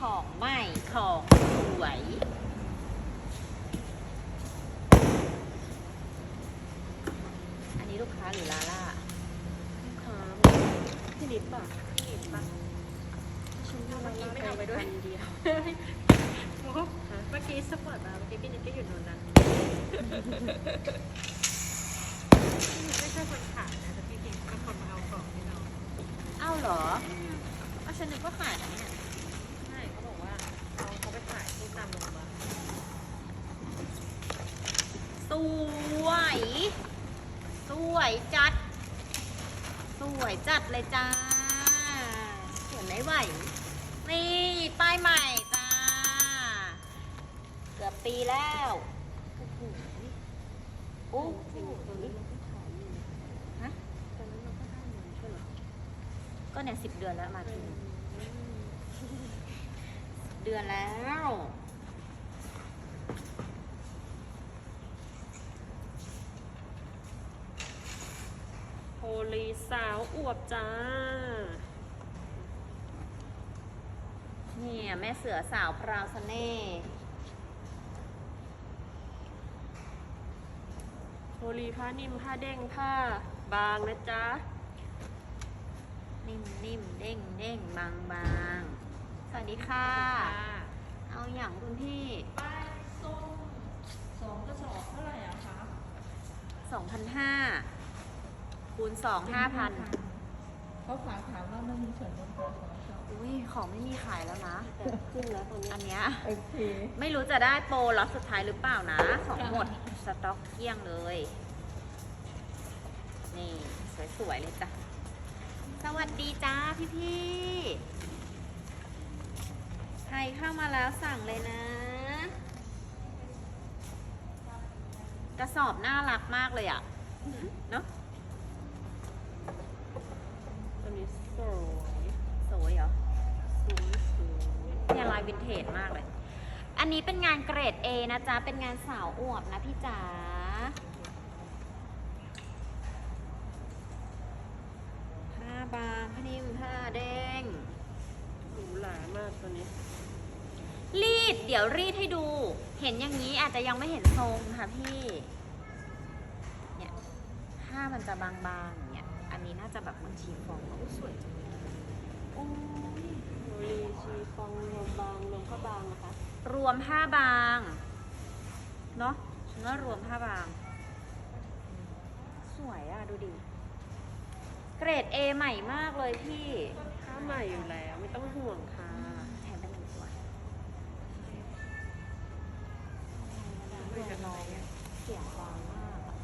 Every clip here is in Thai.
ของใหม่ของสวย อันนี้ลูกค้าหรือลาล่าลูกค้าพี่นิดป่ะพี่นิดป่ะฉันว่าเมื่อกี้ไม่เอาไปด้วยเดียวโอ้โหเมื่อกี้สปอร์ตมาเมื่อกี้พี่นิดก็อยู่นู่นนะพี่นิดไม่ใช่คนขายนะแต่พี่นิดเป็นคนมาเอาของให้เรา เอ้าเหรอเอาฉันนึกว่าขายนะเนี่ย ใช่เขาบอกว่าเขาเขาไปขายที่ตามโรงพยาบาล สวย สวยจัด สวยจัดเลยจ้า สวยไม่ไหว นี่ป้ายใหม่จ้า เกือบปีแล้วโอ้โหโอ้โหสิ่งตัวนี้เราก็ขายอยู่ฮะตอนนั้นเราก็ได้เงินใช่เหรอก็เนี่ยสิบเดือนแล้วมาทีเดือนแล้ว โพลีสาวอวบจ้า เนี่ยแม่เสือสาวพราวเสน่ห์โพลีผ้านิ่มผ้าเด้งผ้าบางนะจ๊ะ นิ่มนิ่มเด้งเด้งบางบางสวัสดีค่ะ เอาอย่างคุณพี่ป้ายส้มสองกระสอบเท่าไหร่อะคะสองพันห้า คูณสองห้าพันเขาขายถามว่าไม่มีส่วนลดของสองชอบอุ้ยของไม่มีขายแล้วนะแต่ขึ้นแล้วตอนนี้อันเนี้ยโอเคไม่รู้จะได้โปรล็อตสุดท้ายหรือเปล่านะ ของหมดสต็อกเกลี้ยงเลย นี่สวยๆเลยจ้ะ สวัสดีจ้าพี่พี่ๆใครเข้ามาแล้วสั่งเลยนะกระสอบน่ารักมากเลยอะ่ะ เนอะ สวยสวยเหรอสวยสวยเนี่ยลายวินเทจมากเลย อันนี้เป็นงานเกรด A นะจ๊ะ เป็นงานสาวอวบนะพี่จ๋าผ้าบางผ้านิ่มผ้าเด้งหรูหรามากตัวนี้ รีด เดี๋ยวรีดให้ดู เห็นอย่างนี้อาจจะยังไม่เห็นทรงค่ะพี่ เนี่ยผ้ามันจะบางๆอย่างเนี่ย อันนี้น่าจะแบบเหมือนชีฟองโอ้สวยจังเลยโอ้ยโพลีชีฟองรวมบางรวมผ้าบางนะคะรวมผ้าบางเนาะฉันว่ารวมผ้าบาง สวยอะดูดิ เกรด A ใหม่มากเลยพี่ ผ้าใหม่อยู่แล้วไม่ต้องห่วงค่ะ แถมเป็นหนึ่งตัว คุยกับน้อง เสียงวางมากอะ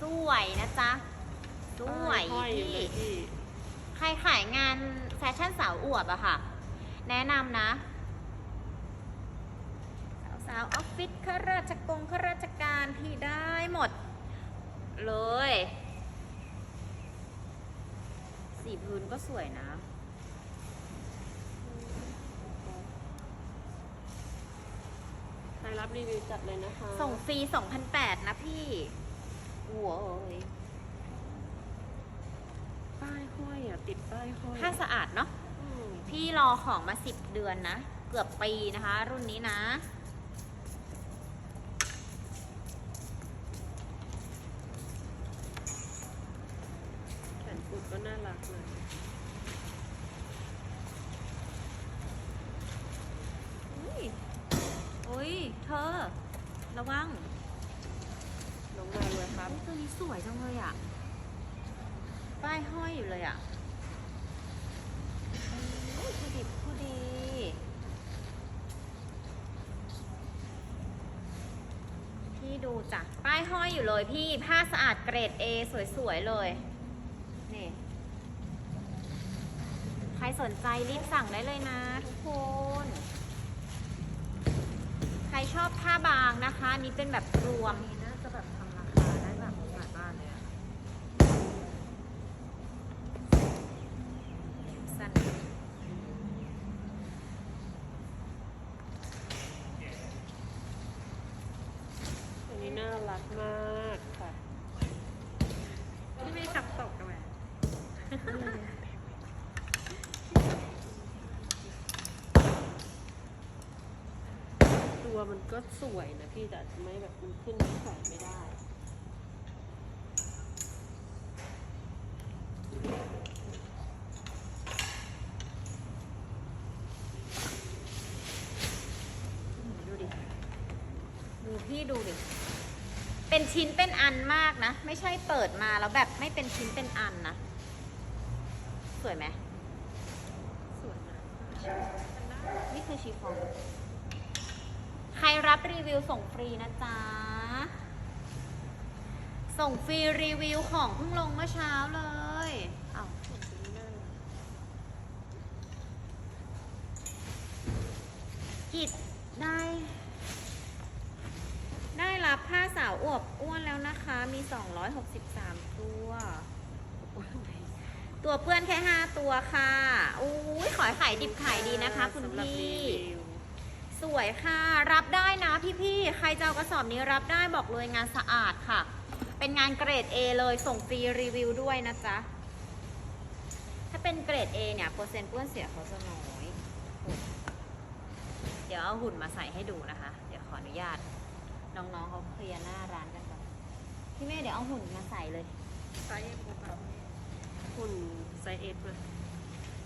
สวย นะจ๊ะสวยห้อยอยู่เลพี่ยพี่ ใครขายงานแฟชั่นสาวอวบอะค่ะ แนะนำนะสาวสาวๆออฟฟิศข้าราชกงข้าราชการพี่ได้หมด เลยสีพื้นก็สวยนะใครรับรีวิวจัดเลยนะคะ ส่งฟรี2,008นะพี่ โว้ยป้ายห้อยอะ ติดป้ายห้อยผ้าสะอาดเนาะ อืมพี่รอของมา10เดือนนะ เกือบปีนะคะ รุ่นนี้นะ แขนกุดก็น่ารักเลย อุ้ยอุ้ย เธอ ระวัง น้องมาเลยครับ อุ๊ยตัวนี้สวยจังเลยอะ ป้ายห้อยอยู่เลยอะอุ้ยผู้ดีผู้ดี พี่ ดูจ้ะ ป้ายห้อยอยู่เลยพี่ ผ้าสะอาดเกรด A สวยๆเลย นี่ ใครสนใจรีบสั่งได้เลยนะทุกคน ใครชอบผ้าบางนะคะ นี้เป็นแบบรวม น่าจะแบบทำราคาได้แบบหลายบ้านเลยอะ สั้น อันนี้น่ารักมากค่ะ ที่ไม่ขับตกกันไหม มันก็ สวยนะพี่แต่ไม่แบบมันขึ้นที่แขวนไม่ได้ดูดิดูพี่ดูดิ เป็นชิ้นเป็นอันมากนะ ไม่ใช่เปิดมาแล้วแบบไม่เป็นชิ้นเป็นอันนะ สวยไหมสวยนะนี่คือชีฟอง รีวิวส่งฟรีนะจ๊ะ ส่งฟรีรีวิวของเพิ่งลงเมื่อเช้าเลยอ้าว สวยจริงน่ารัก กิจได้ ได้รับผ้าสาวอวบอ้วนแล้วนะคะ มี 263 ตัว ตัวเพื่อนแค่ 5 ตัวค่ะอุ้ยขอให้ขายดิบขายดีนะคะ คุณ สำหรับ พี่ รีวิว สวยค่ะ รับได้นะพี่ๆ ใค รจะเอากระสอบนี้รับได้บอกเลยงานสะอาดค่ะ เป็นงานเกรด A เลยส่งฟรีรีวิวด้วยนะจ๊ะ ถ้าเป็นเกรด A เนี่ยเปอร์เซ็นต์เปื้อนเสียเขาจะน้อย เดี๋ยวเอาหุ่นมาใส่ให้ดูนะคะ เดี๋ยวขออนุญาต น้องๆเขาเคลียร์หน้าร้านกันก่อนพี่เมย์เดี๋ยวเอาหุ่นมาใส่เลยไซส์เอ็มครับหุ่นไซส์เอฟเลย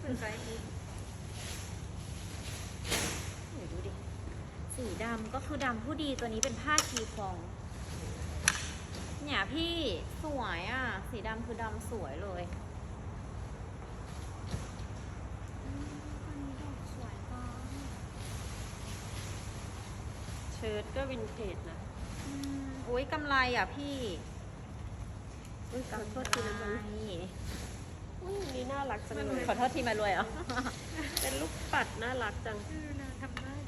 เป็นไซส์อีโอ้ยดูดิ สีดำก็คือดำผู้ดีตัวนี้เป็นผ้าชีฟอง เนี่ยพี่สวยอะ สีดำคือดำสวยเลยอืมอันนี้ดอกสวยจังเชิ้ตก็วินเทจนะอืมอุ้ยกำไรอะพี่อุ้ยขอโทษทีนะมันอุ้ยอันนี่น่ารักจังเลยขอโทษทีมารวยเหรอ เป็นลูกปัดน่ารักจังเออนาทำได้ด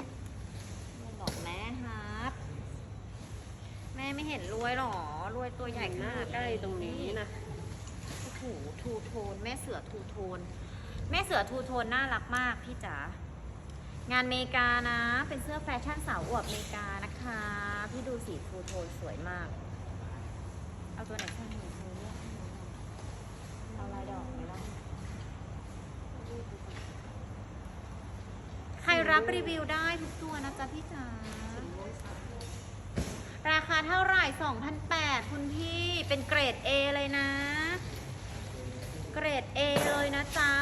ีบอก แม่ฮับแม่ไม่เห็นรวยหรอรวยตัวใหญ่หน้าขดใกล้ตรงนี้นะโอ้โหทูโทน แม่เสือทูโทน แม่เสือทูโทนน่ารักมากพี่จ๋างานเมกานะ เป็นเสื้อแฟชั่นสาวอวบเมกานะคะ พี่ดูสีทูโทนสวยมาก เอาตัวไหนข้างหนูเธอเลือกให้หนูหน่อยเอาลายดอกไหมล่ะใค รรับรีวิวได้ทุกตัวนะจ๊ะพี่จ๋า ราคาเท่าไหร่2,008คุณพี่เป็นเกรด A เลยนะ เกรด A เลยนะจ๊ะ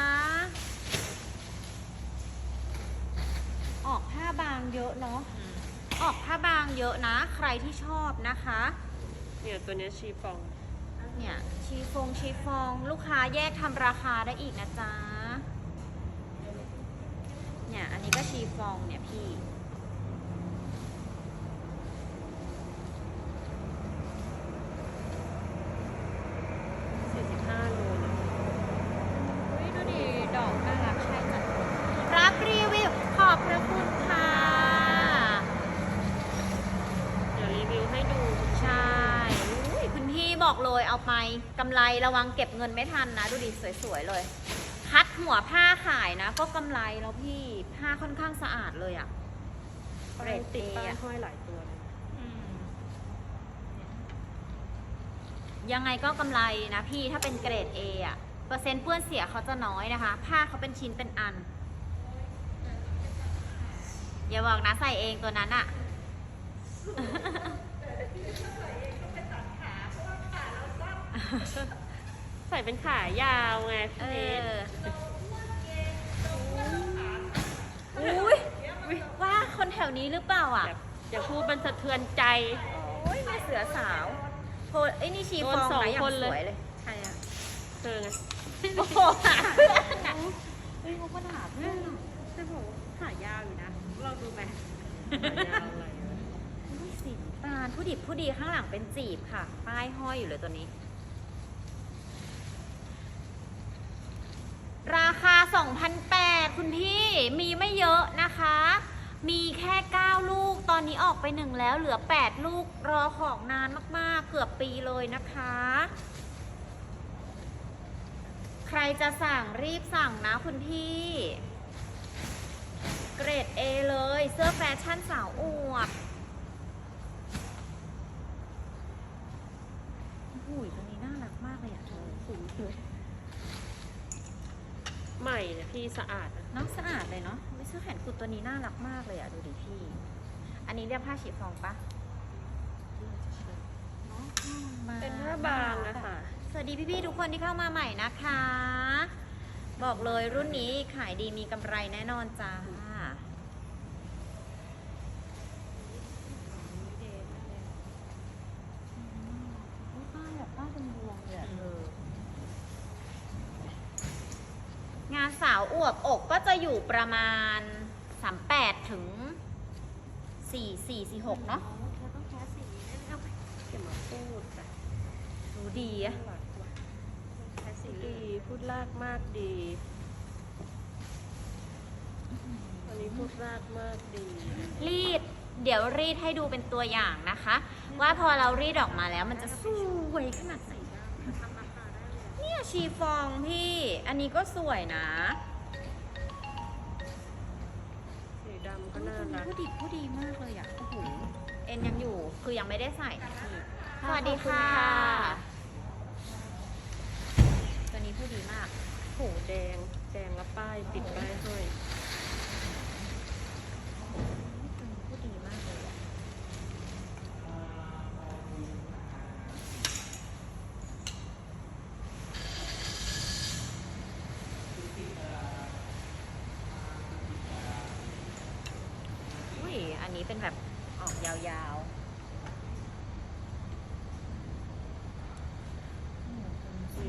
ออกผ้าบางเยอะเนาะ ออกผ้าบางเยอะนะ ใครที่ชอบนะคะ เนี่ยตัวเนี้ยชีฟอง เนี่ยชีฟงชีฟอง ลูกค้าแยกทำราคาได้อีกนะจ๊ะ เนี่ย อันนี้ก็ชีฟองเนี่ยพี่ 45โลนะอุ๊ยดูดิ ดอกน่ารักใช่จัดรับรีวิว ขอบพระคุณค่ะ เดี๋ยวรีวิวให้ดู ใช่อุ๊ยคุณพี่บอกเลยเอาไปกำไรระวังเก็บเงินไม่ทันนะ ดูดิ สวย ๆ เลย หัวผ้าขายนะ ก็กำไรแล้วพี่ผ้าค่อนข้างสะอาดเลยอะเกรป้ายดติด A ป้ายอะห้อยหลายตัวเลยยังไงก็กำไรนะพี่ถ้าเป็นเกรด A อะเปอร์เซ็นต์เปื้อนเสียเขาจะน้อยนะคะ ผ้าเขาเป็นชิ้นเป็นอัน อย่าบอกนะใส่เองตัวนั้นอะใส่เป็นขายาวไงเอพี่เนอส อุ้ยว่าคนแถวนี้หรือเปล่าอะแบบอย่าพูดมันสะเทือนใจ โอ้ยแม่เสือสาวโทรไอ้ยนี่ชีโดฟนองสองนะอย่างคนสเลย วยเลยใช่อะเธอไงโอ้โหหาเพื่อนอะเฮ้ยเขาก็หาเพื่อนอะจะบอกว่าขายาวอยู่นะลองดูไหมขายาวอะไรวะอุ้ยสีน้ำตาลผู้ดิบผู้ดีข้างหลังเป็นจีบค่ะ ป้ายห้อยอยู่เลยตัวนี้ ราคา2,008 คุณพี่มีไม่เยอะนะคะ มีแค่ 9 ลูกตอนนี้ออกไปหนึ่งแล้วเหลือ 8 ลูกรอของนานมากๆ เกือบปีเลยนะคะ ใครจะสั่งรีบสั่งนะคุณพี่ เกรด A เลยเสื้อแฟชั่นสาวอวบหูยตัวนี้น่ารักมากเลยอะเธอสูงเลย ใหม่เนี่ยพี่สะอาดนะน้องสะอาดเลยเนาะไม่เสื้อแขนกุดตัวนี้น่ารักมากเลยอะ ดูดิพี่ อันนี้เรียกผ้าฉีฟองปะเป็นผ้าบางนะคะสวัสดีพี่ๆทุกคนที่เข้ามาใหม่นะคะ บอกเลยรุ่นนี้ขายดีมีกำไรแน่นอนจ้าป้ายแบบป้ายเป็นบวงเลยอะเธองานสาวอวบอกก็จะอยู่ ประมาณ 38 ถึง 4 4 4 6 เนาะเราต้องแคสสีนี้ได้ไหมเอาไปอย่ามาพูดจ้ะดูดีอะหลักว่ะแคสสีดีพูดลากมากดีวันนี้พูดลากมากดี รีด เดี๋ยวรีดให้ดูเป็นตัวอย่างนะคะ ว่าพอเรารีดออกมาแล้วมันจะสวยขนาดไหนทำราคาได้เลยเนี่ยชีฟองพี่ อันนี้ก็สวยนะ น่ารักผู้ดีผู้ดีมากเลยอะโอ้โหเอ็นยังอยู่คือยังไม่ได้ใส่นะพี่สวัสดีค่ะ ตัวนี้ผู้ดีมากโหแดงแดงแล้วป้ายติดป้ายห้อย ตัวนี้ผู้ดีมากเลยอะอุ้ย อันนี้ เป็นแบบออกยาวๆอืมเป็นสี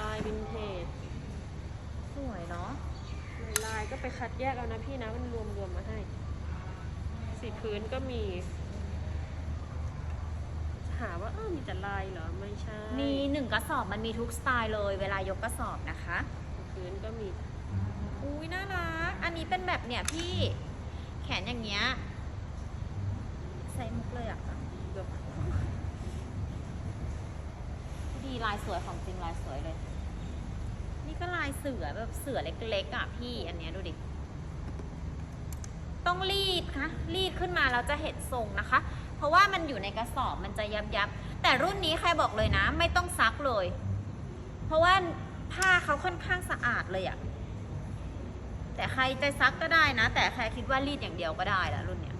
ลายวินเทจสวยเนาะในลายก็ไปคัดแยกเอานะพี่นะ มันรวมรวมๆมาให้ สีพื้นก็มี หาว่าเออมีแต่ลายเหรอ ไม่ใช่ มีหนึ่งกระสอบมันมีทุกสไตล์เลย เวลายกกระสอบนะคะสีพื้นก็มี อุ้ยน่ารัก อันนี้เป็นแบบเนี่ยพี่แข นอย่างเงี้ย ใส่มุกเลยอะแบบดีลายสวยของจริงลายสวยเลย นี่ก็ลายเสือแบบเสือเล็กๆอะพี่อันเนี้ยดูดิ ต้องรีดคะรีดขึ้นมาเราจะเห็นทรงนะคะ เพราะว่ามันอยู่ในกระสอบมันจะยับยับๆแต่รุ่นนี้ใครบอกเลยนะ ไม่ต้องซักเลย เพราะว่าผ้าเขาค่อนข้างสะอาดเลยอะ แต่ใครจะซักก็ได้นะ แต่ใครคิดว่ารีดอย่างเดียวก็ได้ละรุ่นเนี้ย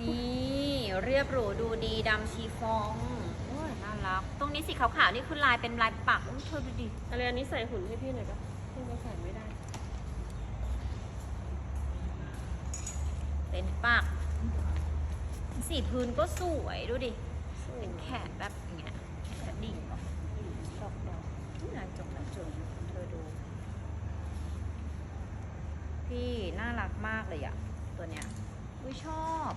นี่เรียบหรูดูดีดำชีฟองโอ้ยน่ารัก ตรงนี้สีขาวๆนี่คือลายเป็นลายปักอุ้ยเธอดูดิอะไรอันนี้ใส่หุ่นให้พี่หน่อยปะพี่ก็ใส่ไม่ได้ เป็นปัก สีพื้นก็สวยดูดิ เป็นแขนแบบอย่างเงี้ยแขนดิ่งเหรอดอกดอกนี่ลายจงลายจงเธอดู พี่น่ารักมากเลยอะตัวเนี้ยอุ้ยชอบ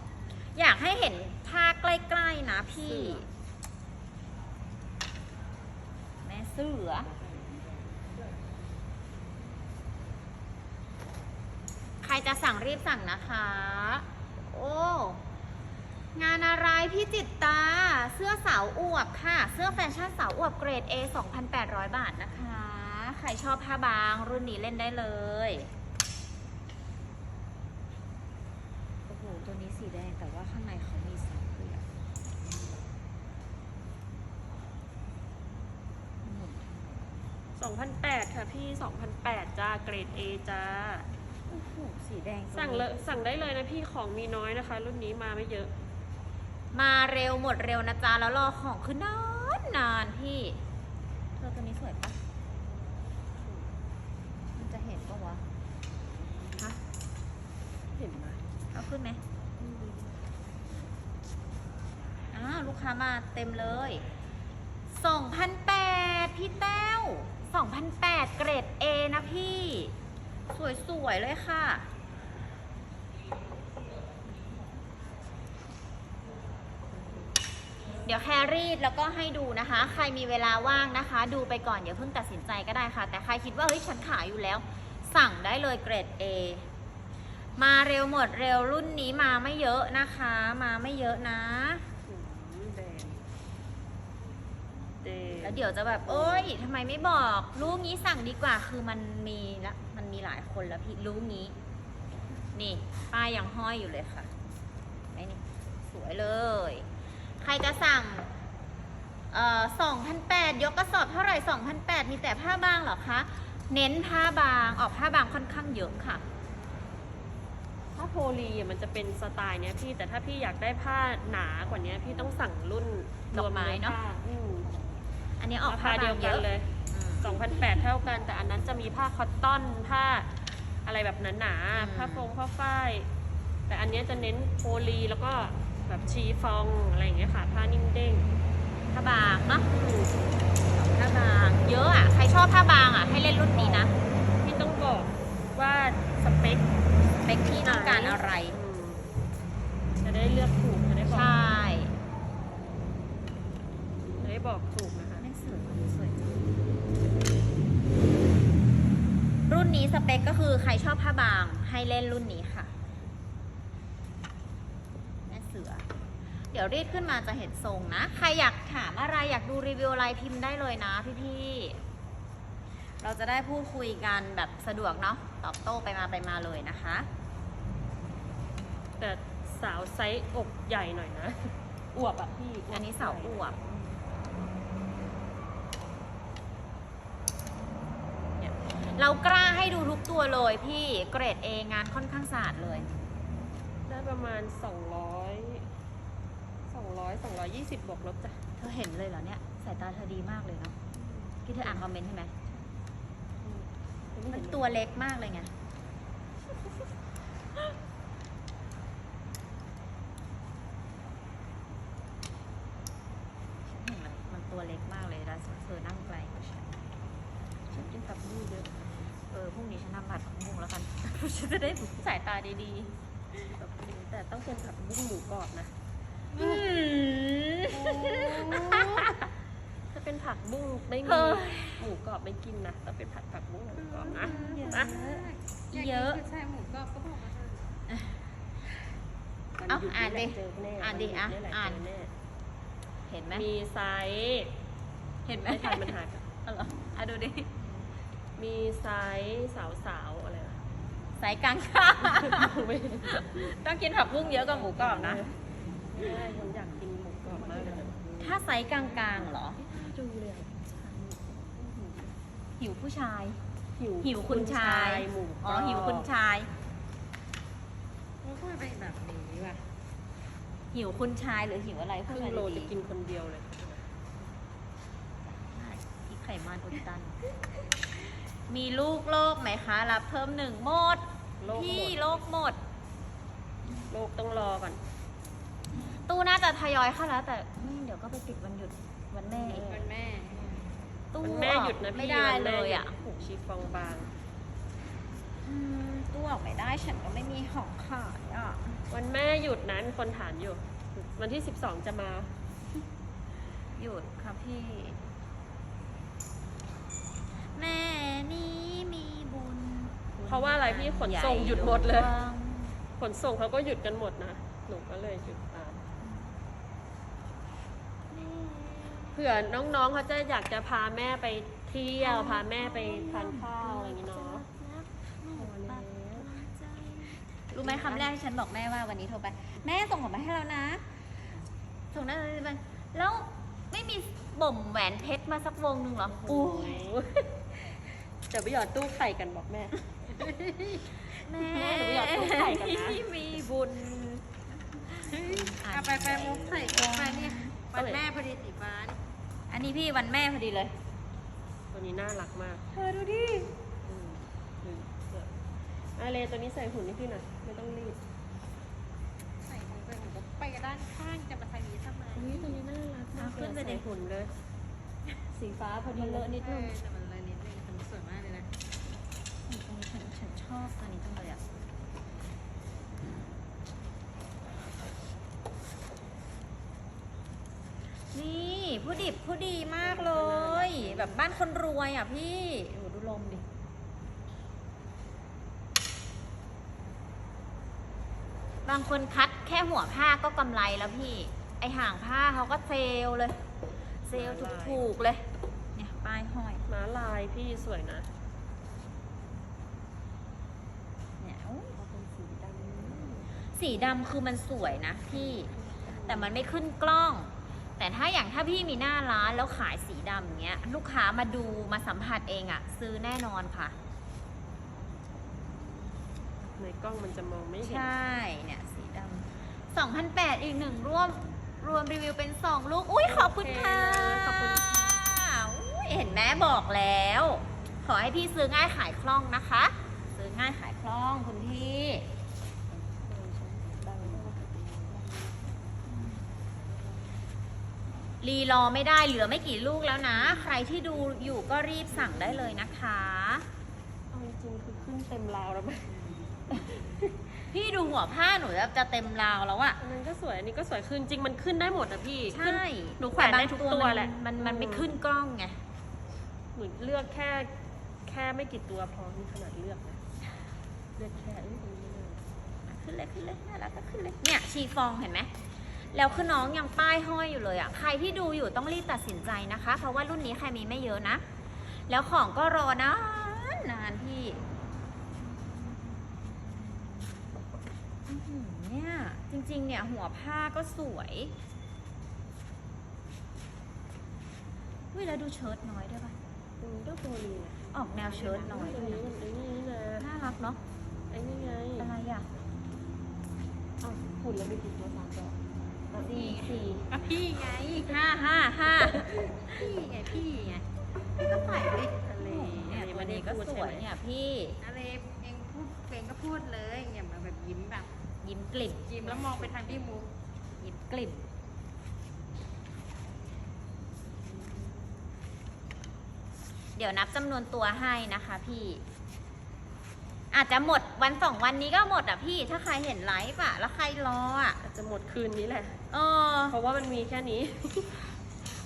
อยากให้เห็นผ้าใกล้ๆนะพี่ แม่เสือใครจะสั่งรีบสั่งนะคะ โอ้งานอะไรพี่จิตตา เสื้อสาวอวบค่ะ เสื้อแฟชั่นสาวอวบเกรด A 2,800 บาทนะคะ ใครชอบผ้าบางรุ่นนี้เล่นได้เลย โอ้โห ตัวนี้สีแดงแต่ว่าข้างในเขามีสักเลยอะหมุนทำไม 2,008ค่ะพี่ 2,008จ้า เกรด A จ้า โอ้โหสีแดงตัวนี้สั่งเลยสั่งได้เลยนะพี่ของมีน้อยนะคะ รุ่นนี้มาไม่เยอะ มาเร็วหมดเร็วนะจ๊ะแล้วรอของคือนานนานพี่เธอตัวนี้สวยปะมันจะเห็นปะวะฮะเห็นไหมเอาขึ้นไหมอ้าวลูกค้ามาเต็มเลย2,008พี่แต้ว 2,008 เกรด A นะพี่ สวย ๆ เลยค่ะ เดี๋ยวแครีดแล้วก็ให้ดูนะคะ ใครมีเวลาว่างนะคะ ดูไปก่อนอย่าเพิ่งตัดสินใจก็ได้ค่ะ แต่ใครคิดว่าเฮ้ยฉันขายอยู่แล้ว สั่งได้เลยเกรด A มาเร็วหมดเร็วรุ่นนี้มาไม่เยอะนะคะ มาไม่เยอะนะ อืมแดง แดงแล้วเดี๋ยวจะแบบเอ้ยทำไมไม่บอกรู้งี้สั่งดีกว่าคือมันมีละมันมีหลายคนแล้วพี่รู้งี้ นี่ป้ายยังห้อยอยู่เลยค่ะไอ้นี่สวยเลย ใครจะสั่งเอ่อสองพันแปดยกกระสอบเท่าไหร่สองพันแปดมีแต่ผ้าบางเหรอคะ เน้นผ้าบางออกผ้าบางค่อนข้างเยอะค่ะถ้าโพลีอะมันจะเป็นสไตล์เนี้ยพี่แต่ถ้าพี่อยากได้ผ้าหนากว่านี้พี่ต้องสั่งรุ่นดอกไม้เนอะรวผ้ อืมอันนี้ออกราผ้าคาเดีบายวงเยกันอะเลยอืม2,800 เท่ากัน แต่อันนั้นจะมีผ้าคอตตอนผ้าอะไรแบบหนาอืม ๆผ้าฟงผ้าฝ้าย แต่อันเนี้ยจะเน้นโพลีแล้วก็แบบชีฟองอะไรอย่างเงี้ยค่ะ ผ้านิ่มเด้งผ้าบางเนาะอืมผ้าบาง เยอะอะ ใครชอบผ้าบางอะ ให้เล่นรุ่นนี้นะพี่ต้องบอกว่าสเปคสเปคที่ต้องการอะไร อืมจะได้เลือกถูกจะได้บอใชก่จะได้บอกถูกนะคะ ไม่สวยสวยจังรุ่ นนี้สเปคก็คือใครชอบผ้าบางให้เล่นรุ่นนี้ค่ะแม่เสือ เดี๋ยวรีดขึ้นมาจะเห็นทรงนะ ใครอยากถามอะไรอยากดูรีวิวอะไรพิมพ์ได้เลยนะพี่ๆ เราจะได้พูดคุยกันแบบสะดวกเนาะตอบโต้ไปมาไปมาเลยนะคะ แต่สาวไซส์อกใหญ่หน่อยนะ อวบอะพี่ อันนี้สาวอวบ เนี่ยเรากล้าให้ดูทุกตัวเลยพี่เกรด A งานค่อนข้างสะอาดเลย ได้ประมาณ 200 200 220บวกลบจ้ะเธอเห็นเลยเหรอเนี่ยสายตาเธอดีมากเลยเนาะที่เธออ่านคอมเมนต์ใช่ไหมอืมมันตัวเล็กมากเลยไง ฉันเห็นมันมันตัวเล็กมากเลยแล้วเธอนั่งไกลกว่าฉัน ฉันกินผักบุ้งเยอะ เออพ รุ่งนี้ฉันทำผัดผักบุ้งแล้วกัน ฉันจะได้สายตาดีผักบุ้งแต่ต้องเป็นผักบุ้งหมูกรอบนะๆอืมถ้าเป็นผักบุ้งไม่เฮ้มียหมูกรอบไม่กินนะต้องเป็นผัดผักบุ้งหมูกรอบนะเยอะนะเยอะใช่หมูกรอบก็บอกมาเถอะเอ้าอ่านดิเจแน่อ่านดิวัอะหยุแหลอ่านเจแเห็นไหมมีไซส์เห็นไหมไม่ทันมันหักอะเอาเหรออะดูดิ มีไซส์สาวๆอะไรนะสายกลางค่ะ ไม่ต้องกินผักบุ้งเยอะกว่าหมูกรอบนะ ไม่ได้ฉันอยากกินหมูกรอบมากเลยถ้าไซส์กลางๆเหรอ ดูเลยอะหิวผู้ชาย หิวหิวคุณชาย หมูกรอ๋ออบหิวคุณชาย มันก็เป็นแบบนี้ว่ะหิวคุณชายหรือหิวอะไรคพูดรึ่งมาโลดีจะกินคนเดียวเลยๆพี่ไข่มันอุดตัน มีลูกโลกไหมคะ รับเพิ่มหนึ่งหมด โลกหพี่มดโลกหมด โลกต้องรอก่อน ตู้น่าจะทยอยเข้าแล้ว แต่อืมเดี๋ยวก็ไปติดวันหยุดวันแม่อีกวันแม่ ตู้มันแม่หยุดนะไม่พี่ได้วันเลแม่ยหอะผูกชีฟองบาง อืมตู้ออกไม่ได้ฉันก็ไม่มีของขายอะ วันแม่หยุดนะมีคนถามอยู่ วันที่ 12 จะมา หยุดค่ะพี่ แม่ นี้มีบุญเพราะว่าอะไรพี่ขนส่งหยุดหมดเลยใหญ่วงขนส่งเขาก็หยุดกันหมดนะ หนูก็เลยหยุดตาม เผื่อน้องๆเขาจะอยากจะพาแม่ไปเที่ยว พาแม่ไปทานข้าวอะไรอย่างงี้เนาะรู้ไหมคำแรกที่ฉันบอกแม่ว่าวันนี้โทรไป แม่ส่งของมาให้เรานะ ส่งได้เลยไปแล้วไม่มีบ่มแหวนเพชรมาสักวงหนึ่งเหรอโอ้ย เดี๋ยวไปหยอดตู้ไข่กันบอกแม่ แม่แม่หนูไปหยอดตู้ไข่ก่อนนะมีบุญเอาไปไปมุกใส่ตัวไปเนี่ยวันแม่พอดีสีฟ้านี่อันนี้พี่วันแม่พอดีเลย ตัวนี้น่ารักมากเธอดูดิอืมอืมเดี๋ยวอาเลตัวนี้ใส่หุ่นให้พี่หน่อยไม่ต้องรีบใส่ลงไปหนูก็ไปด้านข้างจะมาทางนี้ทำไมอุ้ยตัวนี้น่ารักมากเอาขึ้นไปดิ ใส่หุ่นเลย สีฟ้าพอดีมันเลอะนิดเอนึงอแต่มันลายนิดนึงแต่มันสวยมากเลยนะ ฉันฉัน ชอบตัวนี้จังเลยอะนี่ผู้ดิบผู้ดีมากเลย แบบบ้านคนรวยอะพี่โอ้ดูลมดิ บางคนคัดแค่หัวผ้าก็กำไรแล้วพี่ ไอห่างผ้าเขาก็เซลเลย เซลลถูกๆเลย เนี่ยป้ายห้อย ม้าลายพี่สวยนะ เนี่ยโอ้ย เขาเป็นสีดำ สีดำคือมันสวยนะพี่ แต่มันไม่ขึ้นกล้อง แต่ถ้าอย่างถ้าพี่มีหน้าร้านแล้วขายสีดำอย่างเงี้ย ลูกค้ามาดูมาสัมผัสเองอะซื้อแน่นอนค่ะ ในกล้องมันจะมองไม่เห็น ใช่เนี่ยสีดำสองพันแปดอีกหนึ่งร่วมรวมรีวิวเป็นสองลูก อุ้ยขอบคุณค่ะขอบคุณอุ้ยเห็นแม่บอกแล้ว ขอให้พี่ซื้อง่ายขายคล่องนะคะ ซื้อง่ายขายคล่องคุณพี่ รีรอไม่ได้เหลือไม่กี่ลูกแล้วนะ ใครที่ดูอยู่ก็รีบสั่งได้เลยนะคะเอาจริงๆคือขึ้นเต็มราวแล้วมั้ยพี่ดูหัวผ้าหนูจะเต็มราวแล้วอะอันนั้นก็สวยอันนี้ก็สวยขึ้นจริงมันขึ้นได้หมดอะพี่ใช่ขึ้นหนูแขวนได้ทุกตัวมันแหละมันมันไม่อืมขึ้นกล้องไงหนูเลือกแค่แค่ไม่กี่ตัวพอนี่ขนาดเลือกนะเลือกแค่เอ้ยตรงนี้เลยขึ้นเลยขึ้นเลยน่ารักก็ขึ้นเลยเนี่ยชีฟองเห็นไหม แล้วคือน้องยังป้ายห้อยอยู่เลยอะใครที่ดูอยู่ต้องรีบตัดสินใจนะคะ เพราะว่ารุ่นนี้ใครมีไม่เยอะนะ แล้วของก็รอนานนานพี่อื้อหือเนี่ยจริงๆ เนี่ยหัวผ้าก็สวยเว้ยแล้วดูเชิ้ตน้อยด้วยปะอืมก็ตัวนี้นะออกแนวเชิ้ตน้อยตัด้ววยนี้นะมันไอ้นี่นะน่ารักเนาะไอ้นี่ไงอะไรอะอ้าวหุ่นแล้วมีกี่ตัวสามตัวอะ สี่สี่พี่ไงห้าห้าห้าพี่ไงพี่ไงพี่ก็ใส่ดิอะไรเนี่ยตัวนี้ก็สวยเนี่ยพี่อะไรเองพูดเองก็พูดเลยอย่ามาแบบยิ้มแบบ ยิ้มกลิ่มยิ้มแล้วมองไปทางพี่มุกยิ้มกลิ่มเดี๋ยวนับจำนวนตัวให้นะคะพี่ อาจจะหมดวันสองวันนี้ก็หมดอะพี่ ถ้าใครเห็นไลฟ์อะ แล้วใครรออะ จะหมดคืนนี้แหละ เออ เพราะว่ามันมีแค่นี้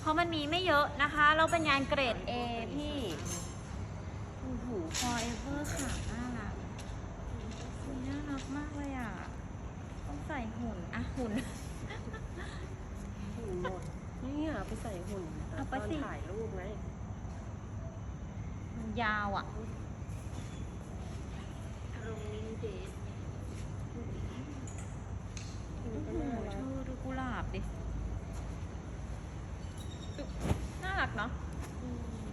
เพราะมันมีไม่เยอะนะคะ เราเป็นงานเกรด A พี่โอ้โห forever ค่ะน่ารักอุ๊ยน่ารักมากเลยอะ ต้องใส่หุ่น อะ หุ่น หุ่นหมดเนี่ยไปใส่หุ่นเอาไปตอนสิ ถ่ายรูปไง มันยาวอะอารมณ์นี้เดท อืม โอ้ ก็ โห น่ารั เธ ก อดูกุหลาบดิ น่ารักเนาะ อืม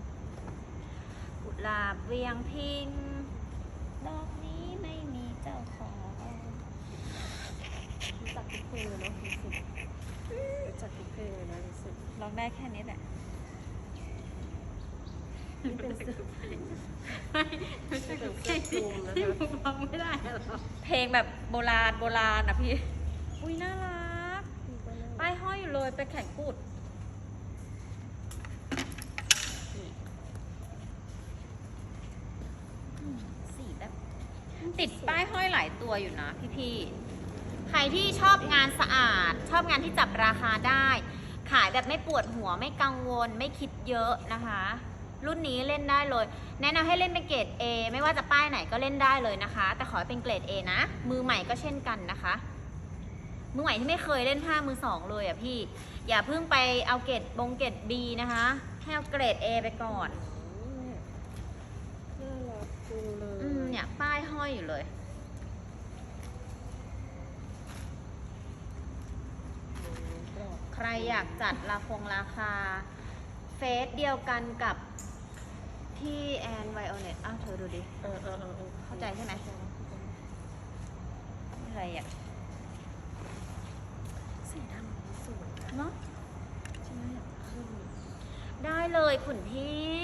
กุหลาบเวียงพิง ดอกนี้ไม่มีเจ้าของ รู้จักทุกเพลงเลยเนาะรู้สึกรู้จักทุกเพลงเลยนะรู้สึก ร้องได้แค่นี้แหละ นี่เป็นเสื้อไม่ใช่กับเพลงที่ที่มุกร้องไม่ได้หรอเพลงแบบโบราณโบราณอะพี่ อุ้ยน่ารักป้ายห้อยอยู่เลยไปแข่งกูดสีแบบ ติดป้ายห้อยหลายตัวอยู่นะพี่ๆ ใครที่ชอบงานสะอาด ชอบงานที่จับราคาได้ ขายแบบไม่ปวดหัวไม่กังวลไม่คิดเยอะนะคะ รุ่นนี้เล่นได้เลย แนะนำให้เล่นเป็นเกรด A ไม่ว่าจะป้ายไหนก็เล่นได้เลยนะคะ แต่ขอให้เป็นเกรด A นะ มือใหม่ก็เช่นกันนะคะ มือใหม่ที่ไม่เคยเล่นผ้ามือสองเลยอะพี่ อย่าเพิ่งไปเอาเกรดบงเกรด B นะคะให้เอาเกรด A ไปก่อนน่ารักจังเลยอืมเนี่ยป้ายห้อยอยู่เลยกรอบใครอยากจัดราคงราคา เฟสเดียวกันกับ ที่แอนไวโอเน็ตอ้าวเธอดูดิ เออเออเออออเข้าใจใช่ไหมอะไรอะ สีดำสวยนะเนาะใช่ไหมอยากขึ้นได้เลยคุณพี่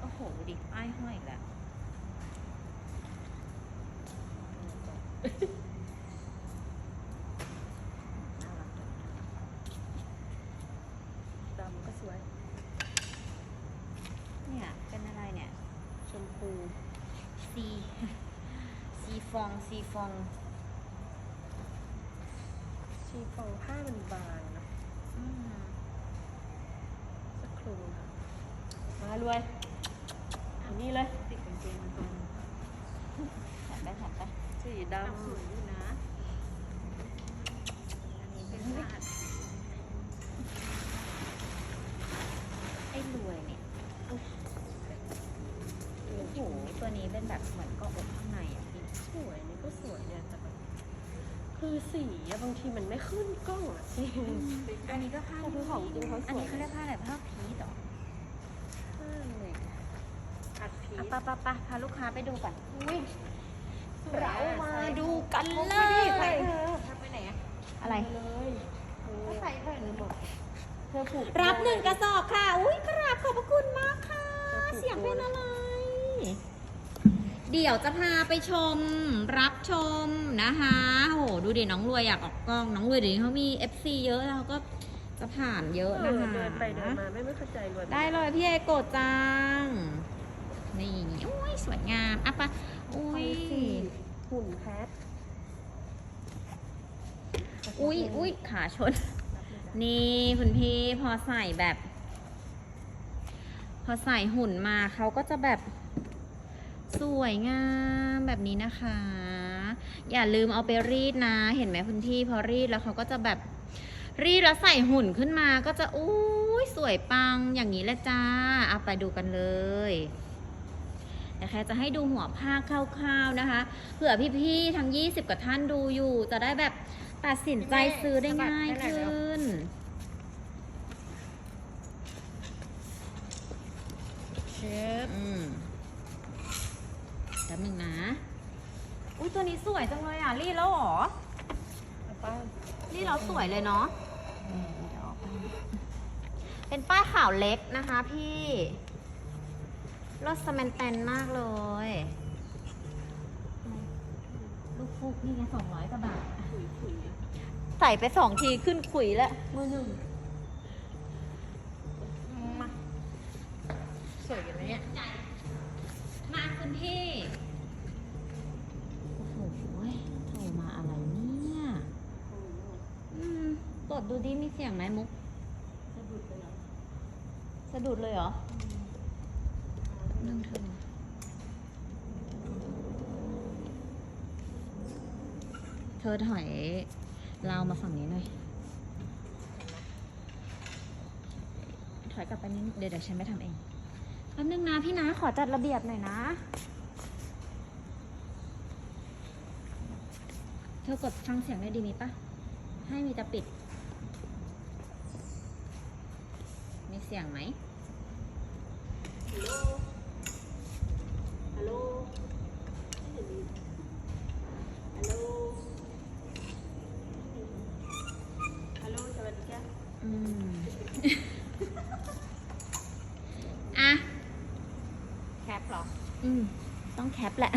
โอ้โหดูดิป้ายห้อยอีกแล้วน่ารักจัง ดำก็สวย เนี่ย เป็นอะไรเนี่ย ชมพู ซี ซีฟอง ซี ฟอง ชีฟองผ้ามันบางนะอืมสักครู่ค่ะมารวยอันนี้เลย ติดกางเกงมันตรง แถมไปแถมไป สีด ดำสวยอยู่นะ อันนี้ เป็ เป็น น ผ้า ไอ้รวยเนี่ยำ โอ้โห ตัวนี้เป็นแบบเหมือนเกาะอกข้างในอะพี่ สวยนี่ก็สวยเนี่ยแต่แบบ คือสีอะ บางทีมันไม่ขึ้นกล้องอะจริงอันนี้ก็ผ้าแต่คือของจริงเขาสวยอันนี้เขาเรียกผ้าอะไรผ้าพีทเหรออัดพีอะชไปไปไปพาลูกค้าไปดูก่อนอุ้ยเรามาดูกันเลใส่ยเธอทำไปไหนอะอะไรเลยก็ใส่เธอหรือหมดเธอผูกรับหนึ่งกระสอบค่ะ อุ้ยกราบขอบพระคุณมากค่ะจะถูกเสียงเป็นอะไร เดี๋ยวจะพาไปชมรับชมนะคะโหดูดิน้องรวยอยากออกกล้อง น้องรวยเดี๋ยวนี้เขามี FC เยอะแล้วเขาก็จะผ่านเยอะเอนะอคะเดินไปเดินมาไม่ไม่เข้าใจเลยได้เลยพี่เอโกดจัง นี่อุ้ยสวยงามอะปะอุ้ยหุ่นแพทอุ้ยอุ้ยขาชน นี่คุณพี่พอใส่แบบ พอใส่หุ่นมาเขาก็จะแบบ สวยงามแบบนี้นะคะ อย่าลืมเอาไปรีดนะ เห็นไหมคุณพี่พอรีดแล้วเขาก็จะแบบรีดแล้วใส่หุ่นขึ้นมาก็จะอุ้ยสวยปังอย่างนี้แหละจ้าเอาไปดูกันเลยเดี๋ยวแค่จะให้ดูหัวผ้าคร่าวๆนะคะเผื่อพี่ๆทั้ง 20กว่าท่านดูอยู่ จะได้แบบตัดสินใจซื้อได้ง่ายขึ้น เชฟอืมแป๊บหนึ่งนะ อุ้ยตัวนี้สวยจังเลยอะรีดแล้วเหรอป้ารีดแล้วสวยเลยเนาะเป็นป้ายขาวเล็กนะคะพี่รสแมนแตนมากเลย ลูกฟุกนี่ไงสองร้อยกว่าบาทขุยขุยใส่ไปสองทีขึ้นขุยแล้วมือหนึ่งมาสวยกันไหมเนี่ย มาคุณพี่ โอ้โหโทรมาอะไรเนี่ย อืมก ดูดิมีเสียงไหมมุกจะดูดไปแล้วสะดุดเลยเหรอนึ่งเธอเธอถอยเรามาฝั่งนี้หน่อย ถอยกลับไปนิดเดี๋ยวเดี๋ยวฉันไม่ทำเอง แป๊บนึงนะพี่นะขอจัดระเบียบหน่อยนะ เธอกดฟังเสียงได้ดีมีปะให้มีจะปิด มีเสียงไหมฮัลโหล ฮัลโหล ฮัลโหลสวัสดีค่ะอืมอะ แคปเหรอ อืม ต้องแคปแหละ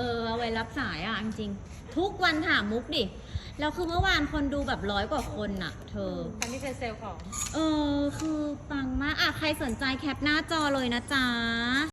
อเออเอาไว้รับสายอะจริงๆทุกวันถามมุกดิแล้วคือเมื่อวานคนดูแบบร้อยกว่าคนน่ะ เธออันนี้เป็นเซลล์ของ เออ คือปังมากอะใครสนใจแคปหน้าจอเลยนะจ๊ะ